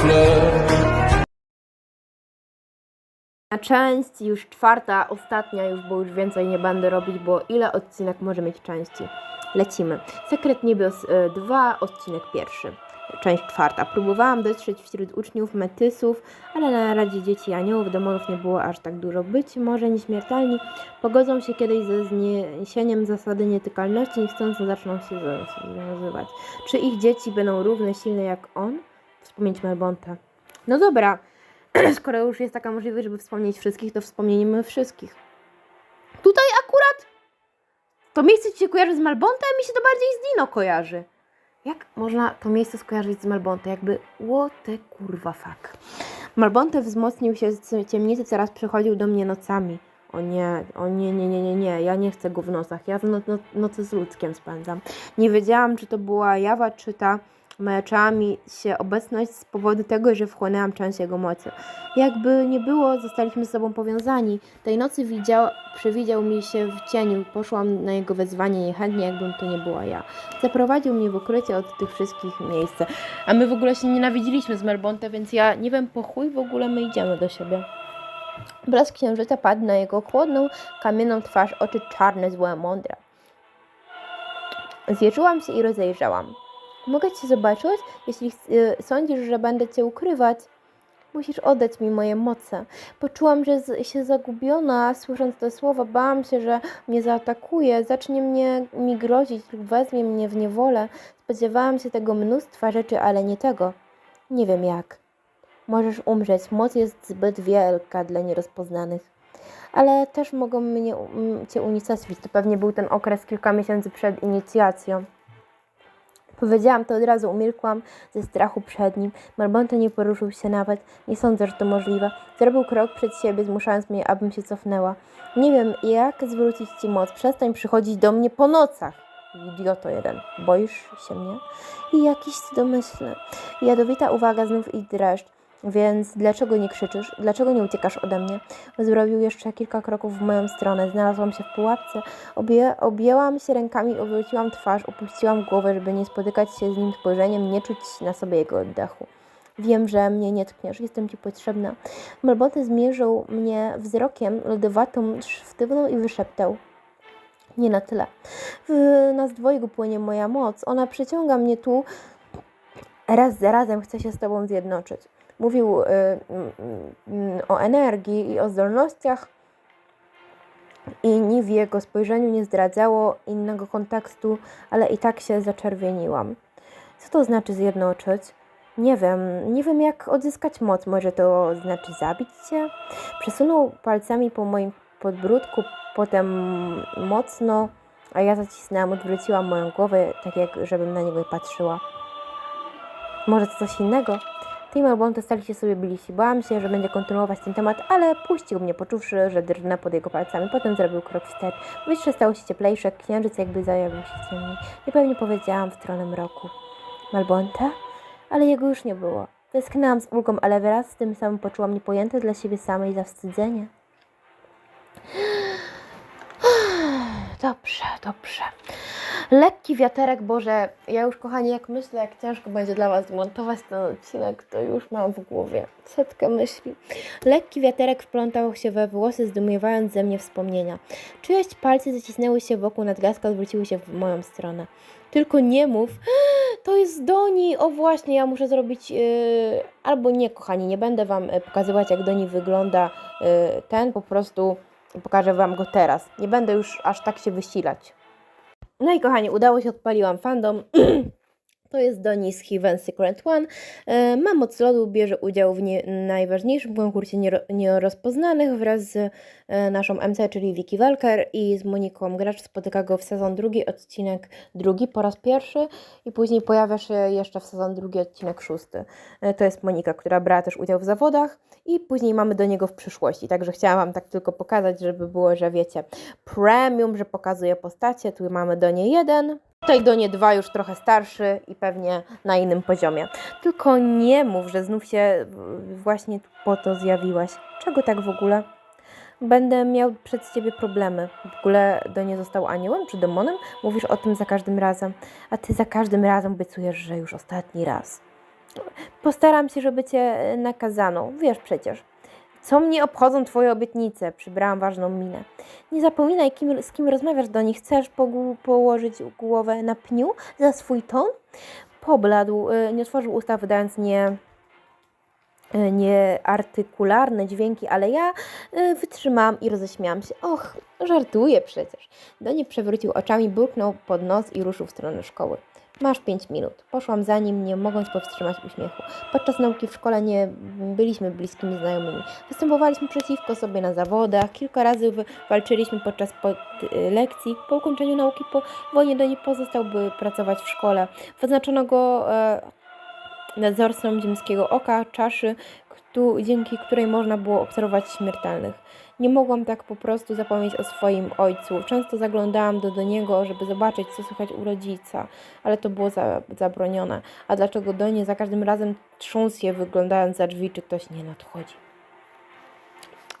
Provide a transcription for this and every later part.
fleurs. A część już czwarta, ostatnia już, bo już więcej nie będę robić, bo ile odcinek może mieć części? Lecimy. Sekret Niebios 2, odcinek pierwszy. Część czwarta. Próbowałam dotrzeć wśród uczniów metysów, ale na Radzie Dzieci Aniołów demonów nie było aż tak dużo. Być może nieśmiertelni pogodzą się kiedyś ze zniesieniem zasady nietykalności i chcąc zaczną się związywać. Czy ich dzieci będą równie silne jak on? Wspomnieć Melbonta. No dobra, skoro już jest taka możliwość, żeby wspomnieć wszystkich, to wspomnijmy wszystkich. Tutaj akurat to miejsce ci się kojarzy z Malbontem, mi się to bardziej z Dino kojarzy. Jak można to miejsce skojarzyć z Malbontem? Jakby, what the kurwa fuck. Malbonte wzmocnił się z ciemnicy, coraz przychodził do mnie nocami. O nie, o nie, nie, nie, nie, nie, ja nie chcę go w nocach, ja w no, no, nocy z ludzkiem spędzam. Nie wiedziałam, czy to była jawa, czy ta męczyła mi się obecność z powodu tego, że wchłonęłam część jego mocy. Jakby nie było, zostaliśmy z sobą powiązani. Tej nocy widział, przywidział mi się w cieniu. Poszłam na jego wezwanie niechętnie, jakbym to nie była ja. Zaprowadził mnie w ukrycie od tych wszystkich miejsc. A my w ogóle się nienawidziliśmy z Melbonte, więc ja nie wiem po chuj w ogóle my idziemy do siebie. Blask księżyca padł na jego chłodną, kamienną twarz, oczy czarne, złe, mądre. Zjeżyłam się i rozejrzałam. Mogę cię zobaczyć? Jeśli y, sądzisz, że będę cię ukrywać, musisz oddać mi moje moce. Poczułam, że się zagubiona, słysząc te słowa, bałam się, że mnie zaatakuje, zacznie mnie mi grozić lub weźmie mnie w niewolę. Spodziewałam się tego mnóstwa rzeczy, ale nie tego. Nie wiem jak. Możesz umrzeć, moc jest zbyt wielka dla nierozpoznanych. Ale też mogą mnie, cię unicestwić. To pewnie był ten okres kilka miesięcy przed inicjacją. Powiedziałam to od razu, umilkłam ze strachu przed nim. Malbonte nie poruszył się nawet. Nie sądzę, że to możliwe. Zrobił krok przed siebie, zmuszając mnie, abym się cofnęła. Nie wiem, jak zwrócić ci moc. Przestań przychodzić do mnie po nocach. Idioto jeden. Boisz się mnie? I jakiś domyślny. Jadowita uwaga znów i dreszcz. Więc dlaczego nie krzyczysz? Dlaczego nie uciekasz ode mnie? Zrobił jeszcze kilka kroków w moją stronę. Znalazłam się w pułapce. Obie, objęłam się rękami, obróciłam twarz, opuściłam głowę, żeby nie spotykać się z nim spojrzeniem, nie czuć na sobie jego oddechu. Wiem, że mnie nie tkniesz, jestem ci potrzebna. Malboty zmierzył mnie wzrokiem lodowatą, sztywną i wyszeptał. Nie na tyle. W nas dwojgu płynie moja moc. Ona przyciąga mnie tu. Raz za razem chcę się z tobą zjednoczyć. Mówił y, y, y, o energii i o zdolnościach, i ni w jego spojrzeniu nie zdradzało innego kontekstu, ale i tak się zaczerwieniłam. Co to znaczy zjednoczyć? Nie wiem, nie wiem jak odzyskać moc. Może to znaczy zabić cię? Przesunął palcami po moim podbródku, potem mocno, a ja zacisnęłam, odwróciłam moją głowę, tak jak żebym na niego nie patrzyła. Może to coś innego? I Malbonte stali się sobie bliżsi. Bałam się, że będzie kontynuować ten temat, ale puścił mnie, poczuwszy, że drgnę pod jego palcami. Potem zrobił krok wstecz. Powietrze stało się cieplejsze, księżyc jakby zajawił się ciemniej. Niepewnie powiedziałam w stronę mroku. Malbonte? Ale jego już nie było. Westchnęłam z ulgą, ale wraz z tym samym poczułam niepojęte dla siebie samej zawstydzenie. Dobrze, dobrze. Lekki wiaterek, Boże, ja już kochani, jak myślę, jak ciężko będzie dla Was zmontować ten odcinek, to już mam w głowie setkę myśli. Lekki wiaterek wplątał się we włosy, zdumiewając ze mnie wspomnienia. Czyjeś palce zacisnęły się wokół nadgarstka, odwróciły się w moją stronę. Tylko nie mów, to jest Doni, o właśnie, ja muszę zrobić, yy, albo nie, kochani, nie będę Wam y, pokazywać, jak Doni wygląda yy, ten, po prostu pokażę Wam go teraz. Nie będę już aż tak się wysilać. No i kochani, udało się, odpaliłam fandom. To jest Donis Heaven Secret One. E, Ma moc lodu, bierze udział w nie, najważniejszym konkursie niero- nierozpoznanych wraz z e, naszą MC, czyli Vicky Walker i z Moniką Gracz. Spotyka go w sezon drugi, odcinek drugi po raz pierwszy i później pojawia się jeszcze w sezon drugi, odcinek szósty. E, To jest Monika, która brała też udział w zawodach i później mamy do niego w przyszłości. Także chciałam Wam tak tylko pokazać, żeby było, że wiecie, premium, że pokazuje postacie. Tu mamy do niej jeden. Tutaj do nie dwa już trochę starszy i pewnie na innym poziomie. Tylko nie mów, że znów się właśnie po to zjawiłaś. Czego tak w ogóle? Będę miał przed ciebie problemy. W ogóle do nie został aniołem czy demonem? Mówisz o tym za każdym razem. A ty za każdym razem obiecujesz, że już ostatni raz. Postaram się, żeby cię nakazano. Wiesz przecież. Co mnie obchodzą twoje obietnice? Przybrałam ważną minę. Nie zapominaj, kim, z kim rozmawiasz do nich. Chcesz położyć głowę na pniu za swój ton? Pobladł, y, nie otworzył usta, wydając nie, y, nieartykularne dźwięki, ale ja y, wytrzymałam i roześmiałam się. Och, żartuję przecież. Doni przewrócił oczami, burknął pod nos i ruszył w stronę szkoły. Masz pięć minut. Poszłam za nim, nie mogąc powstrzymać uśmiechu. Podczas nauki w szkole nie byliśmy bliskimi znajomymi. Występowaliśmy przeciwko sobie na zawodach, kilka razy walczyliśmy podczas pod, lekcji. Po ukończeniu nauki po wojnie do niej pozostał, by pracować w szkole. Wyznaczono go e, nadzorcą ziemskiego oka, czaszy, któ- dzięki której można było obserwować śmiertelnych. Nie mogłam tak po prostu zapomnieć o swoim ojcu. Często zaglądałam do, do niego, żeby zobaczyć, co słychać u rodzica, ale to było za, zabronione. A dlaczego do niej za każdym razem trząsł je, wyglądając za drzwi, czy ktoś nie nadchodzi?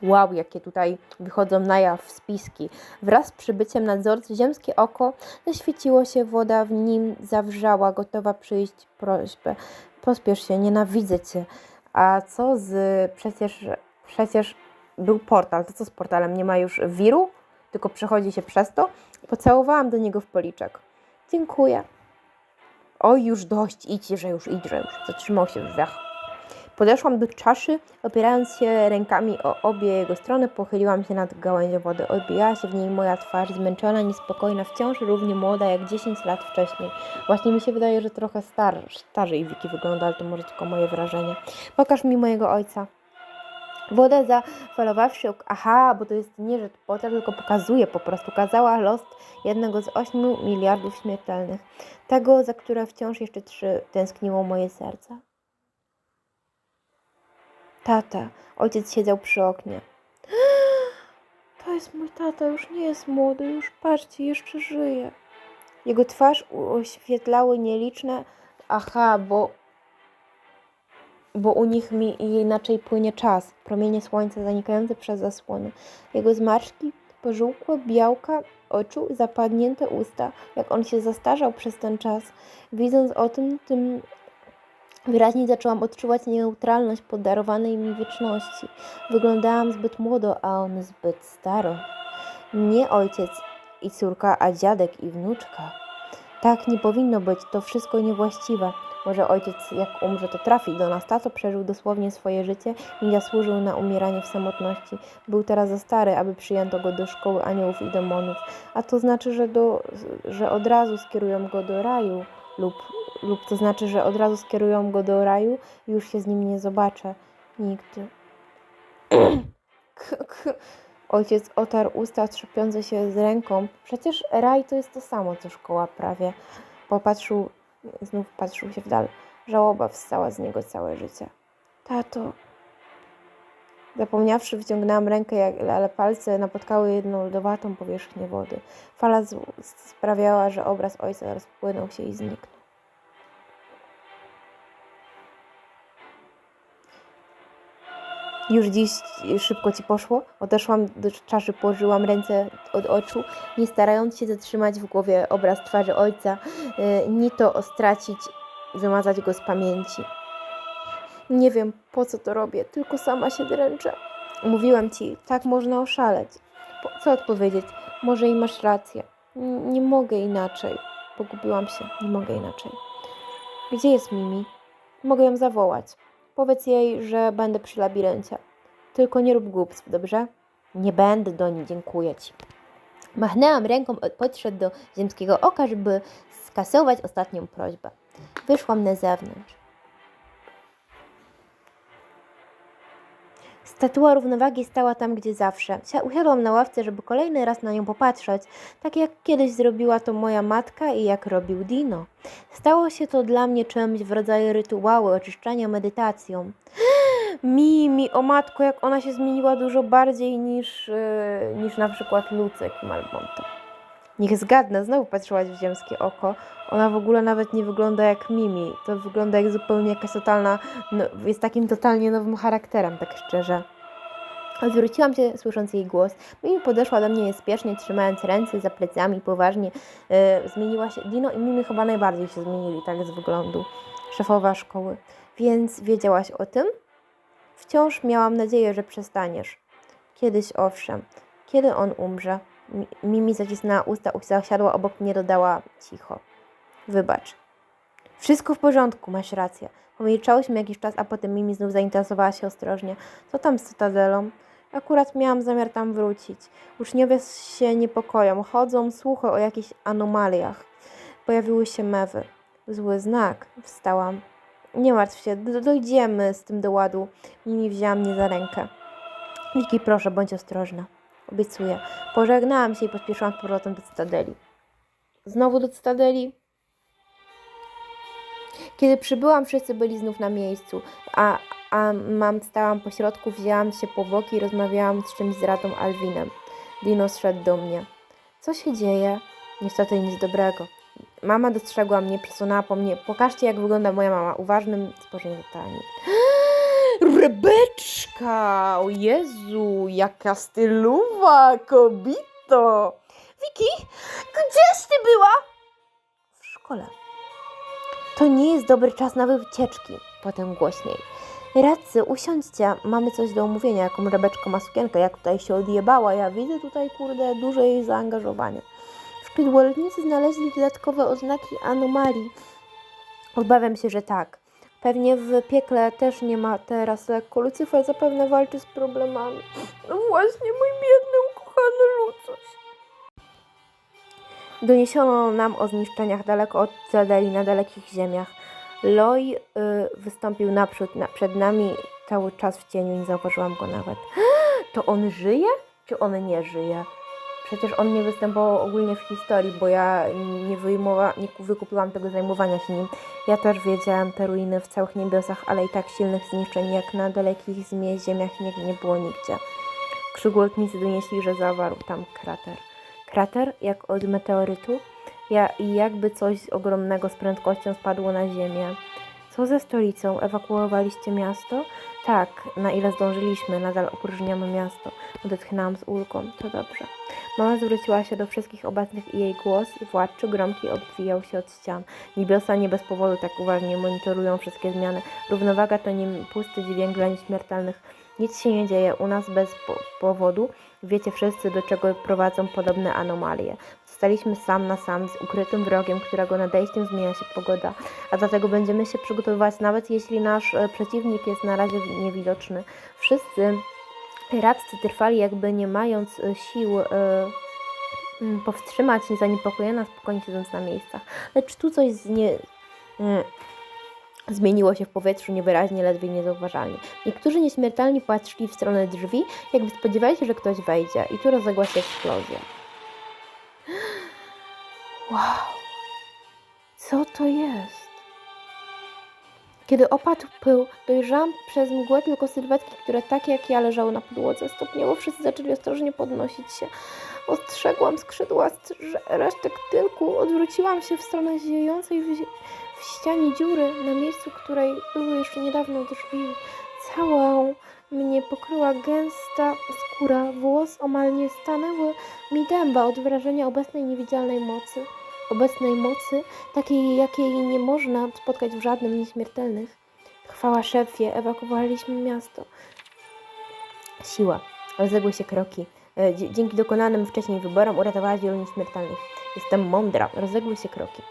Wow, jakie tutaj wychodzą na jaw spiski. Wraz z przybyciem nadzorcy ziemskie oko zaświeciło się, woda w nim zawrzała, gotowa przyjść prośbę. Pospiesz się, nienawidzę cię. A co z... przecież... przecież był portal. To co z portalem? Nie ma już wiru? Tylko przechodzi się przez to? Pocałowałam do niego w policzek. Dziękuję. Oj, już dość, idź, że już idź, że już. Zatrzymał się w drzwiach. Podeszłam do czaszy, opierając się rękami o obie jego strony, pochyliłam się nad gałęzią wody. Odbijała się w niej moja twarz, zmęczona, niespokojna, wciąż równie młoda jak 10 lat wcześniej. Właśnie mi się wydaje, że trochę star, starzej Wiki wygląda, ale to może tylko moje wrażenie. Pokaż mi mojego ojca. Woda zafalowawszy, aha, bo to jest nie, że portal, tylko pokazuje po prostu. Kazała los jednego z 8 miliardów śmiertelnych. Tego, za które wciąż jeszcze trzy tęskniło moje serce. Tata. Ojciec siedział przy oknie. To jest mój tata, już nie jest młody, już patrzcie, jeszcze żyje. Jego twarz oświetlały nieliczne, aha, bo, bo u nich mi inaczej płynie czas, promienie słońca zanikające przez zasłony. Jego zmarszczki, pożółkłe białka oczu, zapadnięte usta, jak on się zastarzał przez ten czas. Widząc o tym, tym Wyraźnie zaczęłam odczuwać neutralność podarowanej mi wieczności. Wyglądałam zbyt młodo, a on zbyt staro. Nie ojciec i córka, a dziadek i wnuczka. Tak nie powinno być, to wszystko niewłaściwe. Może ojciec, jak umrze, to trafi do nas. Tato przeżył dosłownie swoje życie i zasłużył na umieranie w samotności. Był teraz za stary, aby przyjęto go do szkoły aniołów i demonów. A to znaczy, że, do, że od razu skierują go do raju lub, lub to znaczy, że od razu skierują go do raju i już się z nim nie zobaczę. Nigdy. Ojciec otarł usta, trzepiące się z ręką. Przecież raj to jest to samo, co szkoła prawie. Popatrzył, znów patrzył się w dal. Żałoba wstała z niego całe życie. Tato. Zapomniawszy, wyciągnęłam rękę, ale palce napotkały jedną lodowatą powierzchnię wody. Fala sprawiała, że obraz ojca rozpłynął się i zniknął. Już dziś szybko ci poszło? Odeszłam do czaszy, położyłam ręce od oczu, nie starając się zatrzymać w głowie obraz twarzy ojca, y, ni to stracić, wymazać go z pamięci. Nie wiem, po co to robię, tylko sama się dręczę. Mówiłam ci, tak można oszaleć. Co odpowiedzieć? Może i masz rację. Nie mogę inaczej. Pogubiłam się, nie mogę inaczej. Gdzie jest Mimi? Mogę ją zawołać. Powiedz jej, że będę przy labiryncie. Tylko nie rób głupstw, dobrze? Nie będę do niej, dziękuję ci. Machnęłam ręką, od- podszedł do ziemskiego oka, żeby skasować ostatnią prośbę. Wyszłam na zewnątrz. Statua równowagi stała tam, gdzie zawsze. Sia- Usiadłam na ławce, żeby kolejny raz na nią popatrzeć, tak jak kiedyś zrobiła to moja matka i jak robił Dino. Stało się to dla mnie czymś w rodzaju rytuału oczyszczania medytacją. Mimi, o matko, jak ona się zmieniła dużo bardziej niż, yy, niż na przykład Lucek i Malmonte. Niech zgadnę, znowu patrzyłaś w ziemskie oko. Ona w ogóle nawet nie wygląda jak Mimi. To wygląda jak zupełnie jakaś totalna, no, jest takim totalnie nowym charakterem, tak szczerze. Odwróciłam się, słysząc jej głos. Mimi podeszła do mnie niespiesznie, trzymając ręce za plecami, poważnie. E, zmieniła się. Dino i Mimi chyba najbardziej się zmienili, tak z wyglądu. Szefowa szkoły. Więc wiedziałaś o tym? Wciąż miałam nadzieję, że przestaniesz. Kiedyś owszem. Kiedy on umrze? Mi- Mimi zacisnęła usta, zasiadła obok mnie, dodała cicho. Wybacz. Wszystko w porządku, masz rację. Pomilczałyśmy jakiś czas, a potem Mimi znów zainteresowała się ostrożnie. Co tam z Cytadelą? Akurat miałam zamiar tam wrócić. Uczniowie się niepokoją, chodzą słuchy o jakichś anomaliach. Pojawiły się mewy. Zły znak. Wstałam. Nie martw się, do- dojdziemy z tym do ładu. Mimi wzięła mnie za rękę. Wiki, proszę, bądź ostrożna. Obiecuję. Pożegnałam się i pospieszyłam z powrotem do Cytadeli. Znowu do Cytadeli? Kiedy przybyłam, wszyscy byli znów na miejscu, a, a mam stałam po środku, wzięłam się po boki i rozmawiałam z czymś z ratą Alwinem. Dino zszedł do mnie. Co się dzieje? Niestety nic dobrego. Mama dostrzegła mnie, przesunęła po mnie. Pokażcie, jak wygląda moja mama. Uważnym spojrzeniem. Rebeczka! O Jezu, jaka stylowa kobito! Wiki, gdzieś ty była? W szkole. To nie jest dobry czas na wycieczki. Potem głośniej. Radcy, usiądźcie, mamy coś do omówienia, jaką Rebeczka ma sukienkę, jak tutaj się odjebała. Ja widzę tutaj, kurde, duże jej zaangażowanie. Szpidłolnicy znaleźli dodatkowe oznaki anomalii. Obawiam się, że tak. Pewnie w piekle też nie ma teraz lekko. Lucyfer zapewne walczy z problemami. No właśnie, mój biedny, ukochany Lucuś. Doniesiono nam o zniszczeniach daleko od Cedeli na dalekich ziemiach. Loj y, wystąpił naprzód, na, przed nami cały czas w cieniu, nie zauważyłam go nawet. To on żyje? Czy on nie żyje? Przecież on nie występował ogólnie w historii, bo ja nie, wyjmowa, nie wykupiłam tego zajmowania się nim. Ja też wiedziałam te ruiny w całych niebiosach, ale i tak silnych zniszczeń jak na dalekich zmie ziemiach nie, nie było nigdzie. Przygłotnicy donieśli, że zawarł tam krater. Krater jak od meteorytu ja, jakby coś ogromnego z prędkością spadło na ziemię. Co ze stolicą? Ewakuowaliście miasto? Tak, na ile zdążyliśmy, nadal opróżniamy miasto. Odetchnęłam z ulgą. To dobrze. Mama zwróciła się do wszystkich obecnych i jej głos, władczy, gromki, odwijał się od ścian. Niebiosa nie bez powodu tak uważnie monitorują wszystkie zmiany. Równowaga to nie pusty dźwięk dla nieśmiertelnych. Nic się nie dzieje u nas bez po powodu. Wiecie wszyscy, do czego prowadzą podobne anomalie. Zostaliśmy sam na sam z ukrytym wrogiem, którego nadejściem zmienia się pogoda, a dlatego będziemy się przygotowywać, nawet jeśli nasz e, przeciwnik jest na razie niewidoczny. Wszyscy radcy trwali, jakby nie mając e, sił mm, powstrzymać zaniepokojenia, spokojnie siedząc na miejscach. Lecz tu coś z nie, zmieniło się w powietrzu niewyraźnie, ledwie niezauważalnie. Niektórzy nieśmiertelni patrzyli w stronę drzwi, jakby spodziewali się, że ktoś wejdzie i tu rozległa się eksplozja. Wow, co to jest? Kiedy opadł pył, dojrzałam przez mgłę tylko sylwetki, które takie jak ja leżały na podłodze. Stopniowo wszyscy zaczęli ostrożnie podnosić się. Ostrzegłam skrzydła resztek tylku, odwróciłam się w stronę ziejącej w ścianie dziury, na miejscu której były jeszcze niedawno drzwi. Całą mnie pokryła gęsta skóra, włos omal nie stanęły mi dęba od wrażenia obecnej niewidzialnej mocy. Obecnej mocy, takiej jakiej nie można spotkać w żadnym nieśmiertelnych. Chwała szefie, ewakuowaliśmy miasto. Siła. Rozległy się kroki. E, Dzięki dokonanym wcześniej wyborom uratowałaś wielu nieśmiertelnych. Jestem mądra. Rozległy się kroki.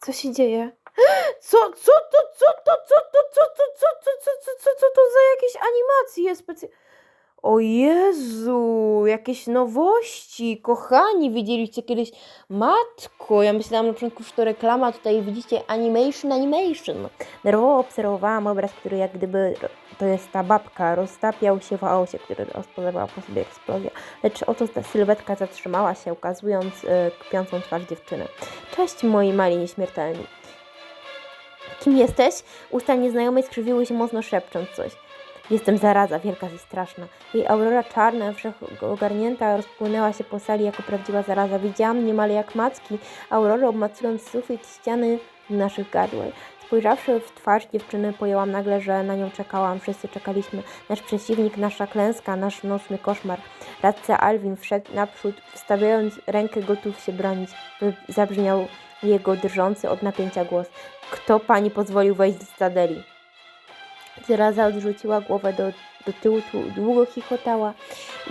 Co się dzieje? Co, co to, co to, co to, co to, co to, co to, co to, za jakieś animacje specjalne? O Jezu, jakieś nowości, kochani, widzieliście kiedyś, matko, ja myślałam na początku, że to reklama, tutaj widzicie animation, animation. Nerwowo obserwowałam obraz, który jak gdyby, to jest ta babka, roztapiał się w chaosie, który rozpoznawał po sobie eksplozję. Lecz oto ta sylwetka zatrzymała się, ukazując e, kpiącą twarz dziewczyny. Cześć, moi mali nieśmiertelni. Kim jesteś? Usta nieznajomej skrzywiły się mocno szepcząc coś. Jestem zaraza, wielka i straszna. Jej aurora czarna, wszechogarnięta, rozpłynęła się po sali jako prawdziwa zaraza. Widziałam niemal jak macki aurory obmacując sufit ściany naszych gardłej. Spojrzawszy w twarz dziewczyny, pojęłam nagle, że na nią czekałam. Wszyscy czekaliśmy. Nasz przeciwnik, nasza klęska, nasz nocny koszmar. Radca Alwin wszedł naprzód, wstawiając rękę gotów się bronić. Zabrzmiał jego drżący od napięcia głos. Kto pani pozwolił wejść do stadeli? Zraza odrzuciła głowę do, do tyłu, długo chichotała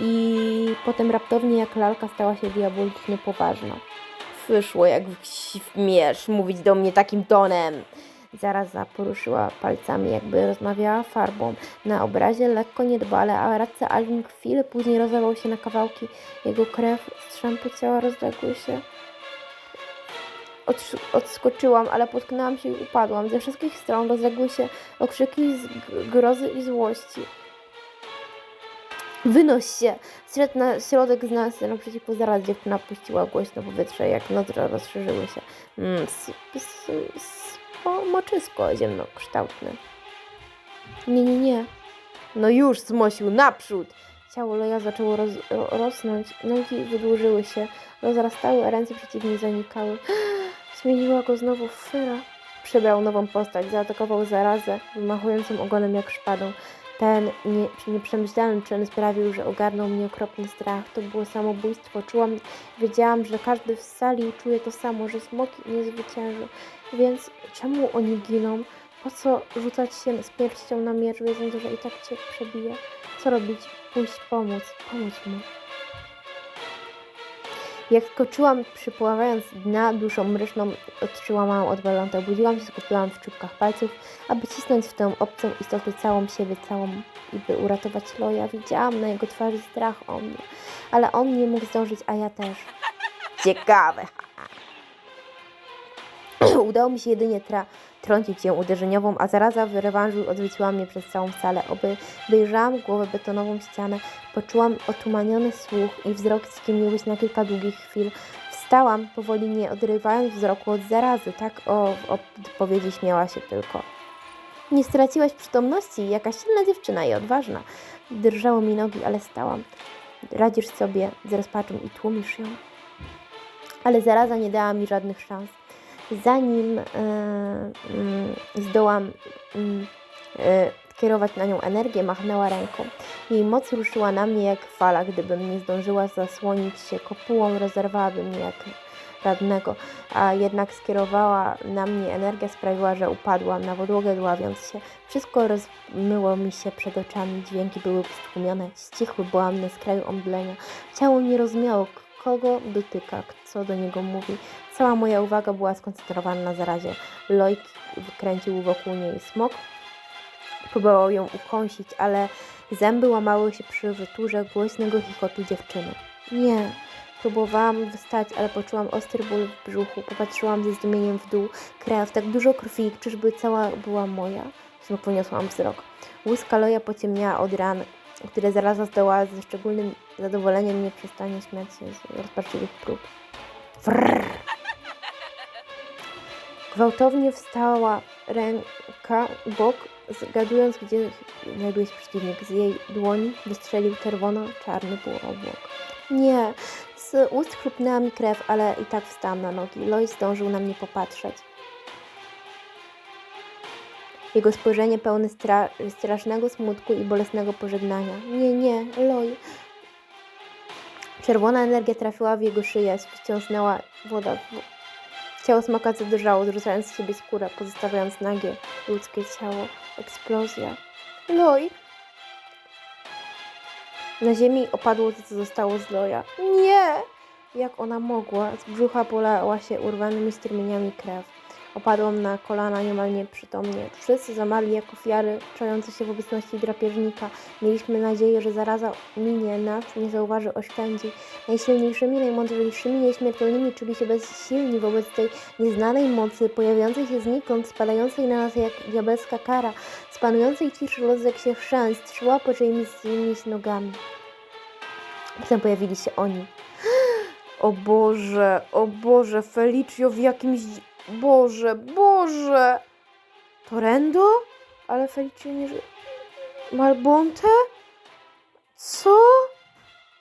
i potem raptownie jak lalka stała się diabolicznie poważna. Wyszło jak śmiesz mówić do mnie takim tonem. Zaraza poruszyła palcami, jakby rozmawiała farbą. Na obrazie lekko niedbale, a radca Alvin chwilę później rozerwał się na kawałki. Jego krew z szampu ciała rozległy się. Odskoczyłam, ale potknęłam się i upadłam. Ze wszystkich stron rozległy się okrzyki grozy i złości. Wynoś się! Zszedł na środek z nas, naprzeciwko zaraz dziewczyna puściła głośno powietrze, jak nozdrza rozszerzyły się. Mm, moczysko ziemnokształtne. Nie, nie, nie. No już, Smosiu, naprzód! Ciało Loja zaczęło roz, ro- rosnąć, nogi wydłużyły się, rozrastały, a ręce przeciwnie zanikały. Zmieniła go znowu w fyra. Przybrał nową postać, zaatakował zarazę, wymachującą ogonem jak szpadą. Ten nie, nieprzemyślany czyn sprawił, że ogarnął mnie okropny strach. To było samobójstwo. Czułam, wiedziałam, że każdy w sali czuje to samo, że smoki nie zwycięży. Więc czemu oni giną? Po co rzucać się z pierścią na miecz, wiedząc, że i tak cię przebije? Co robić? Pójść pomóc, pomóc mu. Jak skoczyłam, przypływając dna duszą mroczną, małą odwalątę. Obudziłam się, skupiłam w czubkach palców, aby cisnąć w tę obcą istotę całą siebie, całą i by uratować Loja. Widziałam na jego twarzy strach o mnie, ale on nie mógł zdążyć, a ja też. Ciekawe. Udało mi się jedynie tra- trącić ją uderzeniową, a zaraza w rewanżu odwróciła mnie przez całą salę. Oby wyjrzałam głowę betonową ścianę, poczułam otumaniony słuch i wzrok się na kilka długich chwil. Wstałam, powoli nie odrywając wzroku od zarazy. Tak o, odpowiedzi śmiała się tylko. Nie straciłaś przytomności, jaka silna dziewczyna i odważna. Drżały mi nogi, ale stałam. Radzisz sobie z rozpaczą i tłumisz ją. Ale zaraza nie dała mi żadnych szans. Zanim e, mm, zdołam mm, e, kierować na nią energię, machnęła ręką. Jej moc ruszyła na mnie jak fala. Gdybym nie zdążyła zasłonić się kopułą, rozerwałaby mnie jak radnego, a jednak skierowała na mnie energia, sprawiła, że upadłam na podłogę, dławiąc się. Wszystko rozmyło mi się przed oczami, dźwięki były stłumione, ścichły, byłam na skraju omdlenia. Ciało nie rozumiało, k- kogo dotyka, co do niego mówi. Cała moja uwaga była skoncentrowana na zarazie. Lojk wykręcił wokół niej smok, próbował ją ukąsić, ale zęby łamały się przy wyturze głośnego chichotu dziewczyny. Nie, próbowałam wstać, ale poczułam ostry ból w brzuchu. Popatrzyłam ze zdumieniem w dół. Krew, tak dużo krwi, czyżby cała była moja? Znów poniosłam wzrok. Łyska loja pociemniała od ran, które zaraz zdołała ze szczególnym zadowoleniem nie przestanie śmiać się z rozpaczliwych prób. Frrr. Gwałtownie wstała ręka, bok, zgadując, gdzie znajduje się przeciwnik. Z jej dłoni wystrzelił czerwono-czarny półobłok. Nie, z ust chrupnęła mi krew, ale i tak wstałam na nogi. Lois zdążył na mnie popatrzeć. Jego spojrzenie pełne stra strasznego smutku i bolesnego pożegnania. Nie, nie, Loj. Czerwona energia trafiła w jego szyję, wciąsnęła woda. Ciało smoka zadrżało, zrzucając z siebie skórę, pozostawiając nagie ludzkie ciało. Eksplozja. Loj! Na ziemi opadło to, co zostało z Loja. Nie! Jak ona mogła? Z brzucha polała się urwanymi strumieniami krew. Opadłam na kolana niemal nieprzytomnie. Wszyscy zamarli jak ofiary, czujące się w obecności drapieżnika. Mieliśmy nadzieję, że zaraza minie nas, nie zauważy, oszczędzi. Najsilniejszymi, najmądrzejszymi, nieśmiertelnymi czuli się bezsilni wobec tej nieznanej mocy, pojawiającej się znikąd, spadającej na nas jak diabelska kara, z panującej ciszy rozległ się chrzęst, szła po czyimiś nogami. Potem pojawili się oni. O Boże, o Boże, Felicio w jakimś... Boże, Boże! Torendo? Ale Felicio nie. Malbonte? Co?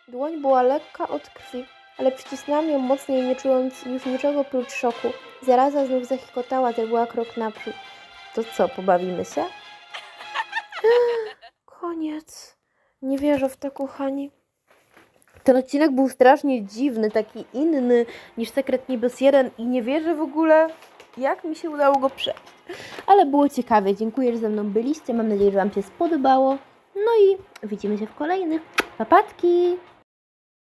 Dłoń była lekka od krwi, ale przycisnęłam ją mocniej, nie czując już niczego prócz szoku. Zaraza znów zachikotała, zrobiła krok naprzód. To co, pobawimy się? Koniec. Nie wierzę w to, kochani. Ten odcinek był strasznie dziwny, taki inny niż Sekret Niebys 1 i nie wierzę w ogóle, jak mi się udało go przejść. Ale było ciekawie. Dziękuję, że ze mną byliście. Mam nadzieję, że Wam się spodobało. No i widzimy się w kolejnych. Papatki!